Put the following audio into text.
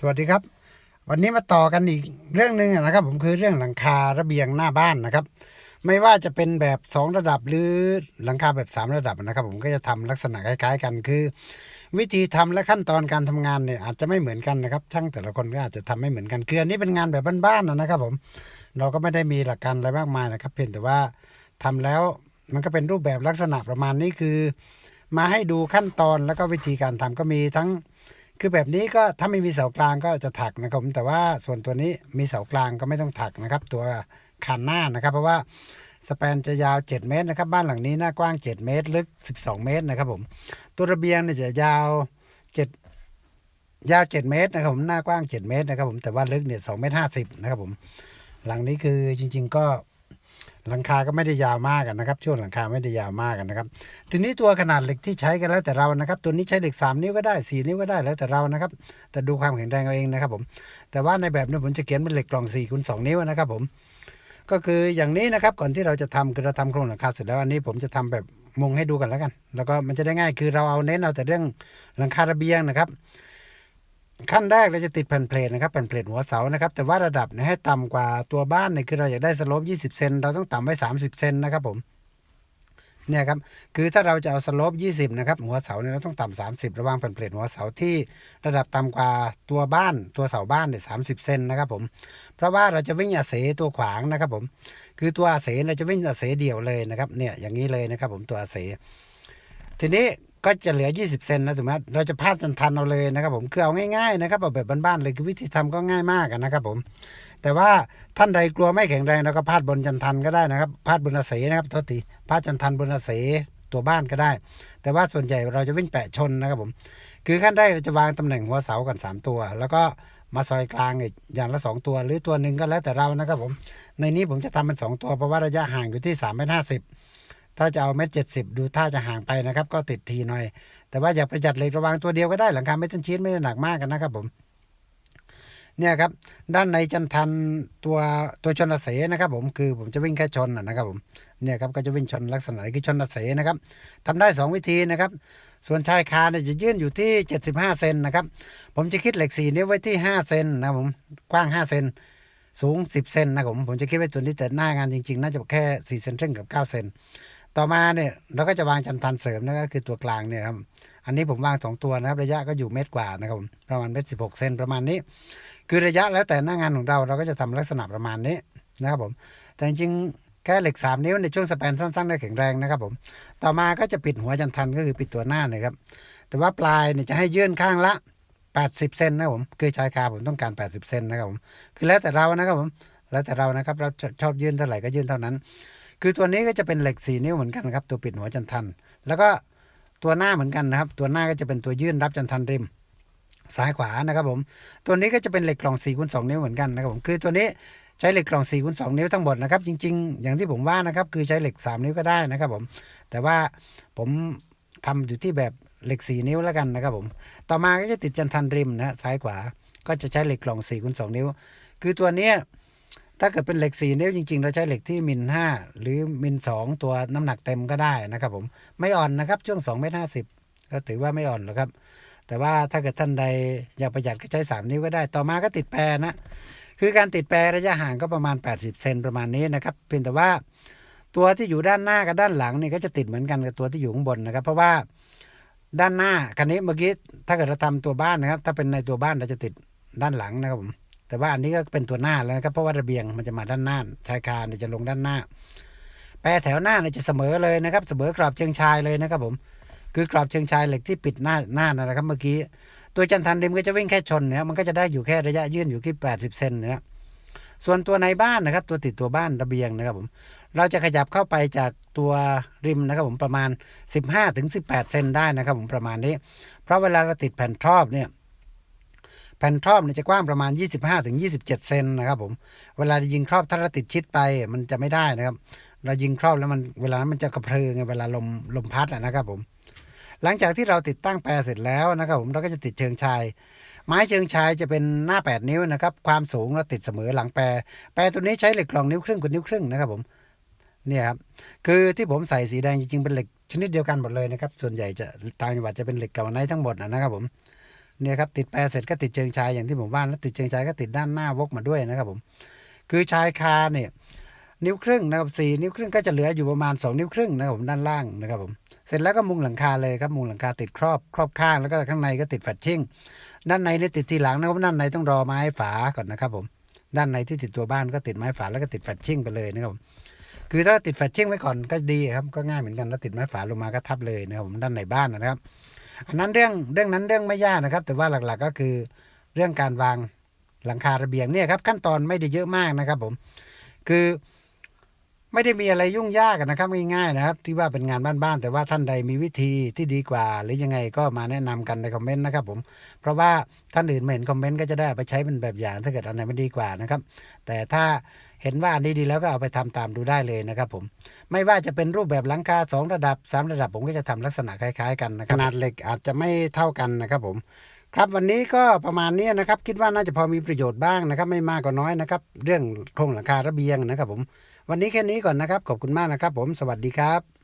สวัสดีครับ วันนี้มาต่อกันอีกเรื่องหนึ่งนะครับ ผมคือเรื่องหลังคาระเบียงหน้าบ้านนะครับ ไม่ว่าจะเป็นแบบ 2 ระดับหรือหลังคาแบบ 3 ระดับนะครับ ผมก็จะทำลักษณะคล้าย ๆ กันคือ วิธีทำและขั้นตอนการทำงานเนี่ยอาจจะไม่เหมือนกันนะครับ ช่างแต่ละคนก็อาจจะทำไม่เหมือนกันคืออันนี้เป็นงานแบบบ้านๆนะครับ ผมเราก็ไม่ได้มีหลักการอะไรมากมายนะครับ เพียงแต่ว่าทำแล้วมันก็เป็นรูปแบบลักษณะประมาณนี้คือ มาให้ดูขั้นตอนแล้วก็วิธีการทำก็มีทั้ง คือแบบนี้ก็ถ้าไม่มีเสากลางก็จะถักนะครับแต่ว่าส่วนตัวนี้มีเสากลางก็ไม่ต้องถักนะครับ ตัวคานหน้านะครับ เพราะว่าสแปนจะยาว 7 เมตรนะครับ บ้านหลังนี้หน้ากว้าง 7 เมตร ลึก 12 เมตรนะครับผมตัวระเบียงเนี่ยจะยาว 7 ยาว 7 เมตรนะครับผมหน้ากว้าง 7 เมตรนะครับผมแต่ว่าลึกเนี่ย2เมตร50นะครับผมหลังนี้คือจริง ๆ ก็ หลังคาก็ไม่ได้ยาวมากอะนะครับช่วงหลังคาไม่ได้ยาวมากอะนะครับ ทีนี้ตัวขนาดเหล็กที่ใช้กันแล้วแต่เรานะครับ ตัวนี้ใช้เหล็ก 3 นิ้วก็ได้ 4 นิ้วก็ได้แล้วแต่เรานะครับ แต่ดูความแข็งแรงเอาเองนะครับผมแต่ว่าในแบบนี้ผมจะเขียนเป็นเหล็กกล่อง4คูณ2นิ้วนะครับผมก็คืออย่างนี้นะครับก่อนที่เราจะทำคือเราทำโครงหลังคาเสร็จแล้วอันนี้ผมจะทำแบบมุงให้ดูกันแล้วกัน แล้วก็มันจะได้ง่ายคือเราเอาเน้นเอาแต่เรื่องหลังคาระเบียงนะครับ ขั้นแรกเราจะติดแผ่นเพลทนะครับแผ่นเพลทหัวเสานะครับ แต่ว่าระดับเนี่ยให้ต่ำกว่าตัวบ้านเนี่ยคือเราอยากได้สโลป20 เซนเราต้องต่ำไว้ 30 เซนนะครับผมเนี่ยครับคือถ้าเราจะเอาสโลป20 นะครับ หัวเสาเนี่ยเราต้องต่ำ30 ระว่างแผ่นเพลทหัวเสาที่ระดับต่ำกว่าตัวบ้าน ตัวเสาบ้านเนี่ย30เซนนะครับผมเพราะว่าเราจะวิ่งอาเสตัวขวางนะครับผมคือตัวอาเสเราจะวิ่งอาเสเดี่ยวเลยนะครับเนี่ยอย่างนี้เลยนะครับผมตัวอาเสทีนี้ ก็จะเหลือ 20 เซนนะถูกไหมเราจะพาดจันทันเอาเลยนะครับผมคือเอาง่ายๆนะครับเอาแบบบ้านๆเลยคือวิธีทำก็ง่ายมากนะครับผม แต่ว่าท่านใดกลัวไม่แข็งแรงเราก็พาดบนจันทันก็ได้นะครับ พาดบนอาเสนะครับโทษทีพาดจันทันบนอาเสตัวบ้านก็ได้ แต่ว่าส่วนใหญ่เราจะวิ่งแปะชนนะครับผม คือขั้นแรกเราจะวางตำแหน่งหัวเสากัน3ตัว แล้วก็มาซอยกลางอีกอย่างละ 2 ตัว หรือตัวหนึ่งก็แล้วแต่เรานะครับผม ในนี้ผมจะทำเป็น 2 ตัวเพราะว่าระยะห่างอยู่ที่3เมตรห้าสิบ ถ้าจะเอาเมตรเจ็ดสิบดูถ้าจะห่างไปนะครับ ก็ติดทีหน่อย แต่ว่าอย่าประหยัดเหล็กระวางตัวเดียวก็ได้หลังคาไม่ต้นชีสไม่ได้หนักมากกันนะครับผมเนี่ยครับด้านในจันทันตัวตัวชนเสนะครับ ผมคือผมจะวิ่งแค่ชนนะนะครับ ผมเนี่ยครับก็จะวิ่งชนลักษณะคือชนเสนะครับทำได้ 2 วิธีนะครับ ส่วนชายคาเนี่ยจะยื่นอยู่ที่ 75เซนนะครับผมจะคิดเหล็ก4นิ้วไว้ที่5เซนนะผมกว้าง 5 เซนสูง 10เซนนะผมผมจะคิดไว้ตัวนี้แต่หน้างานจริงๆ น่าจะแค่4เซนครึ่งกับ9เซน ต่อมาเนี่ยเราก็จะวางจันทันเสริมนะก็คือตัวกลางเนี่ยครับอันนี้ผมวาง 2 ตัวนะครับระยะก็อยู่เมตรกว่านะครับผมประมาณเมตรสิเซนประมาณนี้ คือระยะแล้วแต่หน้างานของเราเราก็จะทำลักษณะประมาณนี้นะครับผมแต่จริงแค่เหล็ก 3 นิ้วในช่วงสแปนสั้นๆได้แข็งแรงนะครับผม ต่อมาก็จะปิดหัวจันทันก็คือปิดตัวหน้านะครับ แต่ว่าปลายเนี่ยจะให้ยื่นข้างละ 80 เซนนะครับผม คือชายคาผมต้องการ 80 เซนนะครับผม คือแล้วแต่เรานะครับผม แล้วแต่เรานะครับ เราชอบยื่นเท่าไหร่ก็ยื่นเท่านั้น คือตัวนี้ก็จะเป็นเหล็ก4นิ้วเหมือนกันครับ ตัวปิดหัวจันทัน แล้วก็ตัวหน้าเหมือนกันนะครับ ตัวหน้าก็จะเป็นตัวยื่นรับจันทันริม ซ้ายขวานะครับผม ตัวนี้ก็จะเป็นเหล็กกล่อง4คูณ2นิ้วเหมือนกันนะครับผม คือตัวนี้ใช้เหล็กกล่อง4คูณ2นิ้วทั้งหมดนะครับ จริง ๆ อย่างที่ผมว่านะครับ คือใช้เหล็ก 3 นิ้วก็ได้นะครับผม แต่ว่าผมทำอยู่ที่แบบเหล็ก 4 นิ้วแล้วกันนะครับผม ต่อมาก็จะติดจันทันริมนะซ้ายขวา ก็จะใช้เหล็กกล่อง4คูณ2นิ้ว คือตัวเนี้ ถ้าเกิดเป็นเหล็ก 4 นิ้วจริงๆ เราใช้เหล็กที่มิล5หรือมิล2ตัวน้ำหนักเต็มก็ได้นะครับผมไม่อ่อนนะครับช่วง2เมตร50ก็ถือว่าไม่อ่อนหรอกครับ แต่ว่าถ้าเกิดท่านใดอยากประหยัดก็ใช้ 3 นิ้วก็ได้ ต่อมาก็ติดแปรนะ คือการติดแปรระยะห่างก็ประมาณ 80 เซนประมาณนี้นะครับ เพียงแต่ว่าตัวที่อยู่ด้านหน้ากับด้านหลังนี่ก็จะติดเหมือนกันกับตัวที่อยู่ข้างบนนะครับ เพราะว่าด้านหน้าคันนี้เมื่อกี้ถ้าเกิดเราทำตัวบ้านนะครับ ถ้าเป็นในตัวบ้านเราจะติดด้านหลังนะครับผม แต่ว่าอันนี้ก็เป็นตัวหน้าแล้วนะครับเพราะว่าระเบียงมันจะมาด้านหน้าชายคาเนี่ยจะลงด้านหน้า แปรแถวหน้าเนี่ยจะเสมอเลยนะครับ เสมอกรอบเชิงชายเลยนะครับผม คือกรอบเชิงชายเหล็กที่ปิดหน้าหน้านะครับเมื่อกี้ตัวจันทันริมก็จะวิ่งแค่ชนเนี่ยมันก็จะได้อยู่แค่ระยะยื่นอยู่ที่ 80 เซนเนะส่วนตัวในบ้านนะครับ ตัวติดตัวบ้านระเบียงนะครับผม เราจะขยับเข้าไปจากตัวริมนะครับผมประมาณ 15ถึง18 เซนได้นะครับผมประมาณนี้ เพราะเวลาเราติดแผ่นทรอบเนี่ย แผ่นทรอบเนี่ยจะกว้างประมาณ 25ถึง27 เซนนะครับผมเวลายิงครอบถ้าเราติดชิดไปมันจะไม่ได้นะครับ เรายิงครอบแล้วมันเวลานั้นมันจะกระเพริงไงเวลาลมลมพัดอะนะครับผมหลังจากที่เราติดตั้งแปรเสร็จแล้วนะครับผมเราก็จะติดเชิงชาย ไม้เชิงชายจะเป็นหน้า 8 นิ้วนะครับความสูงเราติดเสมอหลังแปรแปรตัวนี้ใช้เหล็กกลองนิ้วครึ่งกับนิ้วครึ่งนะครับผมเนี่ยครับคือที่ผมใส่สีแดงจริงๆเป็นเหล็กชนิดเดียวกันหมดเลยนะครับส่วนใหญ่จะต่างจังหวัดจะเป็นเหล็กเก่าไนทั้งหมดนะนะครับผม เนี่ยครับติดแปรเสร็จก็ติดเชิงชายอย่างที่ผมว่าแล้วติดเชิงชายก็ติดด้านหน้าวกมาด้วยนะครับผมคือชายคาเนี่ยนิ้วครึ่งนะครับสี่นิ้วครึ่งก็จะเหลืออยู่ประมาณสองนิ้วครึ่งนะครับผมด้านล่างนะครับผมเสร็จแล้วก็มุงหลังคาเลยครับมุงหลังคาติดครอบครอบข้างแล้วก็ข้างในก็ติดแฟชชิ่งด้านในนี่ติดทีหลังนะครับด้านในต้องรอไม้ฝาก่อนนะครับผมด้านในที่ติดตัวบ้านก็ติดไม้ฝาแล้วก็ติดแฟชชิ่งไปเลยนะครับผมคือถ้าติดแฟชชิ่งไว้ก่อนก็ดีครับก็ง่ายเหมือนกันแล้วติดไม้ฝาลงมาก็ทับเลยนะครับผมด้านในบ้านนะครับ อันนั้นเรื่องเรื่องนั้นเรื่องไม่ยากนะครับ แต่ว่าหลักๆก็คือเรื่องการวางหลังคาระเบียงเนี่ยครับขั้นตอนไม่ได้เยอะมากนะครับผมคือไม่ได้มีอะไรยุ่งยากนะครับง่ายๆนะครับ ที่ว่าเป็นงานบ้านๆแต่ว่าท่านใดมีวิธีที่ดีกว่า หรือยังไงก็มาแนะนำกันในคอมเมนต์นะครับผมเพราะว่าท่านอื่นม่เห็นคอมเมนต์ก็จะได้ไปใช้เป็นแบบอย่างถ้าเกิดอันไหนไม่ดีกว่านะครับ แต่ถ้า เห็นว่าอันนี้ดีแล้วก็เอาไปทำตามดูได้เลยนะครับผม ไม่ว่าจะเป็นรูปแบบหลังคาสองระดับสามระดับผมก็จะทำลักษณะคล้ายๆกันนะครับขนาดเหล็กอาจจะไม่เท่ากันนะครับผมครับวันนี้ก็ประมาณนี้นะครับ คิดว่าน่าจะพอมีประโยชน์บ้างนะครับ ไม่มากก็น้อยนะครับ เรื่องโครงหลังคาระเบียงนะครับผม วันนี้แค่นี้ก่อนนะครับ ขอบคุณมากนะครับ ผมสวัสดีครับ